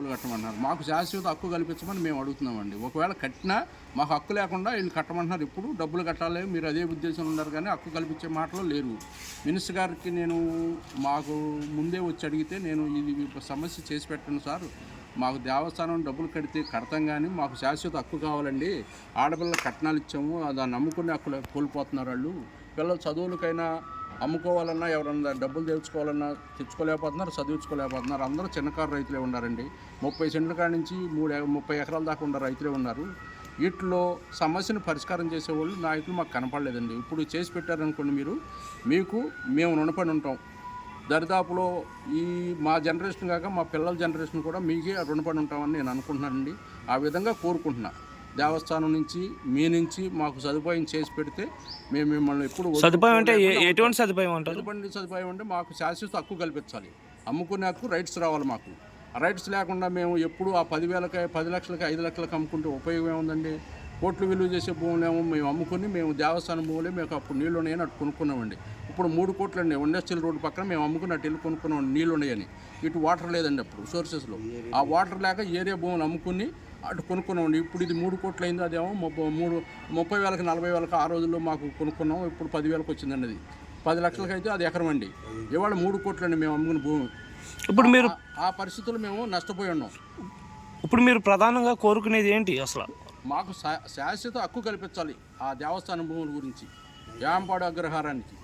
కట్టమంటున్నారు కట్టమన్నారు. మాకు శాశ్వత హక్కు కల్పించమని మేము అడుగుతున్నామండి. ఒకవేళ కట్టినా మాకు హక్కు లేకుండా వీళ్ళు కట్టమంటున్నారు. ఇప్పుడు డబ్బులు కట్టాలి మీరు అదే ఉద్దేశం ఉన్నారు కానీ హక్కు కల్పించే మాటలు లేరు. మినిస్టర్ గారికి నేను మాకు ముందే వచ్చి అడిగితే నేను ఇది సమస్య చేసి పెట్టండి సార్. మాకు దేవస్థానం డబ్బులు కడితే కడతాం కానీ మాకు శాశ్వత హక్కు కావాలండి. ఆడపిల్లల కట్నాలు ఇచ్చాము దాన్ని నమ్ముకునే హక్కులు కోల్పోతున్నారు వాళ్ళు. పిల్లల చదువులకైనా అమ్ముకోవాలన్నా ఎవరన్నా డబ్బులు తెచ్చుకోవాలన్నా తెచ్చుకోలేకపోతున్నారు చదివించుకోలేకపోతున్నారు. అందరూ చిన్నకారు రైతులే ఉన్నారండి. ముప్పై సెంట్ల కాడ నుంచి మూడు ముప్పై ఎకరాల దాకా ఉన్న రైతులే ఉన్నారు. వీటిలో సమస్యను పరిష్కారం చేసేవాళ్ళు నాయకులు మాకు కనపడలేదండి. ఇప్పుడు చేసి పెట్టారనుకోండి మీరు మీకు మేము రుణపడి ఉంటాం. దరిదాపులో ఈ మా జనరేషన్ కాక మా పిల్లల జనరేషన్ కూడా మీకే రుణపడి ఉంటామని నేను అనుకుంటున్నానండి. ఆ విధంగా కోరుకుంటున్నాను దేవస్థానం నుంచి మీ నుంచి మాకు సదుపాయం చేసి పెడితే మేము మిమ్మల్ని ఎప్పుడు సదుపాయం అంటే ఎటువంటి సదుపాయం అంటారు? సదుపాయం సదుపాయం అంటే మాకు శాశ్వత హక్కు కల్పించాలి. అమ్ముకునే హక్కు రైట్స్ రావాలి మాకు. రైట్స్ లేకుండా మేము ఎప్పుడు ఆ పదివేలకి పది లక్షలకి ఐదు లక్షలకి అమ్ముకుంటే ఉపయోగం ఏముందండి? కోట్లు విలువ చేసే భూములేమో మేము అమ్ముకుని మేము దేవస్థానం భూములే మేము అప్పుడు నీళ్ళు ఉన్నాయని అటు కొనుక్కున్నామండి. ఇప్పుడు మూడు కోట్లు అండి. ఇండస్ట్రియల్ రోడ్డు పక్కన మేము అమ్ముకుని అటు వెళ్ళి కొనుక్కున్నాం నీళ్ళు ఉన్నాయని ఇటు వాటర్ లేదండి అప్పుడు సోర్సెస్లో ఆ వాటర్ లేక ఏరియా భూములు అమ్ముకుని అటు కొనుక్కున్నామండి. ఇప్పుడు ఇది మూడు కోట్లు అయింది అదేమో ముప్పై మూడు ముప్పై వేలకు నలభై వేలకు ఆ రోజుల్లో మాకు కొనుక్కున్నాం ఇప్పుడు పదివేలకు వచ్చిందండి అది పది లక్షలకి అయితే అది ఎకరం అండి. ఇవాళ మూడు కోట్లు అండి మేము అమ్ముకున్న భూమి. ఇప్పుడు మీరు ఆ- పరిస్థితులు మేము నష్టపోయి ఉన్నాం. ఇప్పుడు మీరు ప్రధానంగా కోరుకునేది ఏంటి అసలు? మాకు శాశ్వత హక్కు కల్పించాలి ఆ దేవస్థానం భూముల గురించి యాంపాడు అగ్రహారానికి.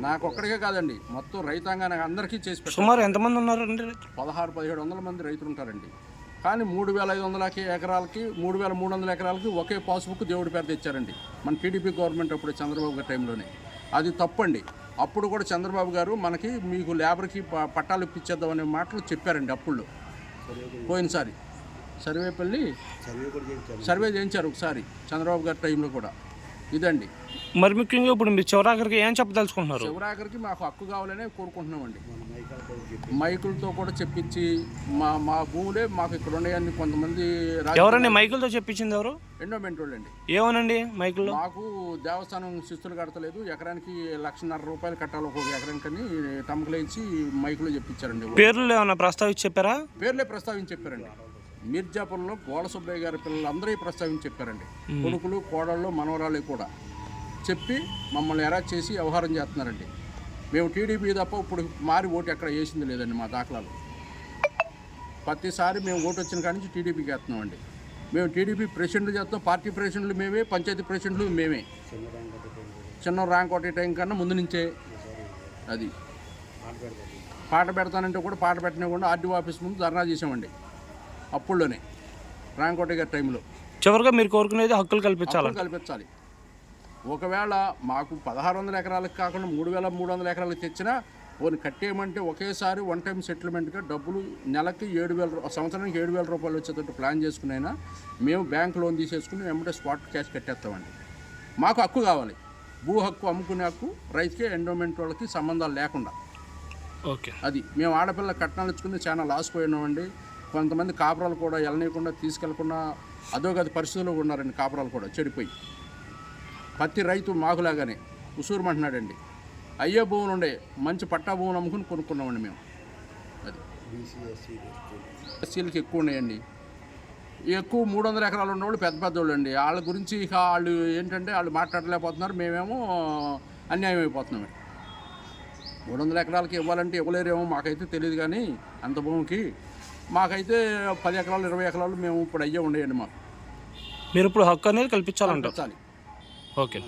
నాకు ఒక్కడికే కాదండి మొత్తం రైతాంగానికి అందరికీ చేసి సుమారు ఎంతమంది ఉన్నారండి? పదహారు పదిహేడు వందల మంది రైతులు ఉంటారండి. కానీ మూడు వేల ఐదు వందలకి ఎకరాలకి మూడు వేల మూడు వందల ఎకరాలకి ఒకే పాస్బుక్ దేవుడి పేరు తెచ్చారండి మన టీడీపీ గవర్నమెంట్ అప్పుడు చంద్రబాబు గారి టైంలోనే. అది తప్పండి. అప్పుడు కూడా చంద్రబాబు గారు మనకి మీకు లేబర్కి పట్టాలు ఇప్పించేద్దాం అనే మాటలు చెప్పారండి అప్పుడు పోయినసారి. సర్వేపల్లి సర్వే చేయించారు ఒకసారి చంద్రబాబు గారి టైంలో కూడా. ఇదండి. మరి ముఖ్యంగా ఇప్పుడు మీరు చివరాఖరికి ఏం చెప్పదలుచుకుంటున్నారు? చివరాఖరికి మాకు హక్కు కావాలనే కోరుకుంటున్నామండి. మైకులతో కూడా చెప్పించి మా మా భూములే మాకు ఇక్కడ ఉన్నాయని కొంతమంది ఎవరండి మైకులతో చెప్పించింది ఎవరు? ఎండోమెంట్ వాళ్ళండి ఏమోనండి మైకుల్లో మాకు దేవస్థానం శిస్తులు కడతలేదు. ఎకరానికి లక్షన్నర రూపాయలు కట్టాలి ఒక్కొక్క ఎకరానికని టంకులేసి మైకులో చెప్పించారండి. పేర్లు ఏమైనా ప్రస్తావించి చెప్పారా? పేర్లే ప్రస్తావించి చెప్పారండి. మిర్జాపురంలో గోడ సుబ్బయ్య గారి పిల్లలు అందరూ ప్రస్తావించి చెప్పారండి. కొడుకులు కోడళ్ళు మనవరాళ్ళు కూడా చెప్పి మమ్మల్ని ఎరా చేసి వ్యవహారం చేస్తున్నారండి. మేము టీడీపీ తప్ప ఇప్పుడు మారి ఓటు ఎక్కడ వేసింది లేదండి మా దాఖలాలు. ప్రతిసారి మేము ఓటు వచ్చిన కాడి నుంచి టీడీపీకి వేస్తున్నామండి. మేము టీడీపీ ప్రెసిడెంట్లు చేస్తాం పార్టీ ప్రెసిడెంట్లు మేమే పంచాయతీ ప్రెసిడెంట్లు మేమే. చిన్న ర్యాంక్ ఒకటి టైం కన్నా ముందు నుంచే అది. పాట పెడతానంటే కూడా పాట పెట్టనివ్వకుండా ఆర్డీఓ ఆఫీస్ ముందు ధర్నా చేసామండి. అప్పుల్లోనే రాంకోట గారి టైంలో. చివరిగా మీరు కోరుకునేది హక్కులు కల్పించాలి కల్పించాలి. ఒకవేళ మాకు పదహారు వందల ఎకరాలకు కాకుండా మూడు వేల మూడు వందల ఎకరాలకు తెచ్చినా పోనీ కట్టేయమంటే ఒకేసారి వన్ టైం సెటిల్మెంట్గా డబ్బులు నెలకి ఏడు వేల సంవత్సరానికి ఏడు వేల రూపాయలు వచ్చేటట్టు ప్లాన్ చేసుకునైనా మేము బ్యాంక్ లోన్ తీసేసుకుని వెంబడే స్పాట్ క్యాష్ కట్టేస్తామండి. మాకు హక్కు కావాలి. భూ హక్కు అమ్ముకునే హక్కు రైతుకి ఎండోమెంట్ వాళ్ళకి సంబంధాలు లేకుండా. ఓకే. అది. మేము ఆడపిల్ల కట్నాలు ఇచ్చుకుని చాలా లాస్ పోయినామండి. కొంతమంది కాపురాలు కూడా వెళ్ళనీయకుండా తీసుకెళ్ళకుండా అదోగది పరిస్థితుల్లో ఉన్నారండి కాపురాలు కూడా చెడిపోయి. పత్తి రైతు మాకులాగానే ఉసూరుమంటున్నాడండి అయ్యే భూములు ఉండే మంచి పట్టా భూములు అమ్ముకుని కొనుక్కున్నామండి మేము. అది. ఎస్సీలకి ఎక్కువ ఉన్నాయండి. ఎక్కువ మూడు వందల ఎకరాలు ఉన్నవాళ్ళు పెద్ద పెద్దవాళ్ళు అండి వాళ్ళ గురించి ఇక వాళ్ళు ఏంటంటే వాళ్ళు మాట్లాడలేకపోతున్నారు మేమేమో అన్యాయం అయిపోతున్నామే మూడు వందల ఎకరాలకి ఇవ్వాలంటే ఇవ్వలేరేమో మాకైతే తెలియదు కానీ అంత భూమికి మాకైతే పది ఎకరాలు ఇరవై ఎకరాలు మేము ఇప్పుడు అయ్యే ఉండేయండి మాకు. మీరు ఇప్పుడు హక్కు అనేది కల్పించాలంటారు. కల్పించాలి. ఓకే.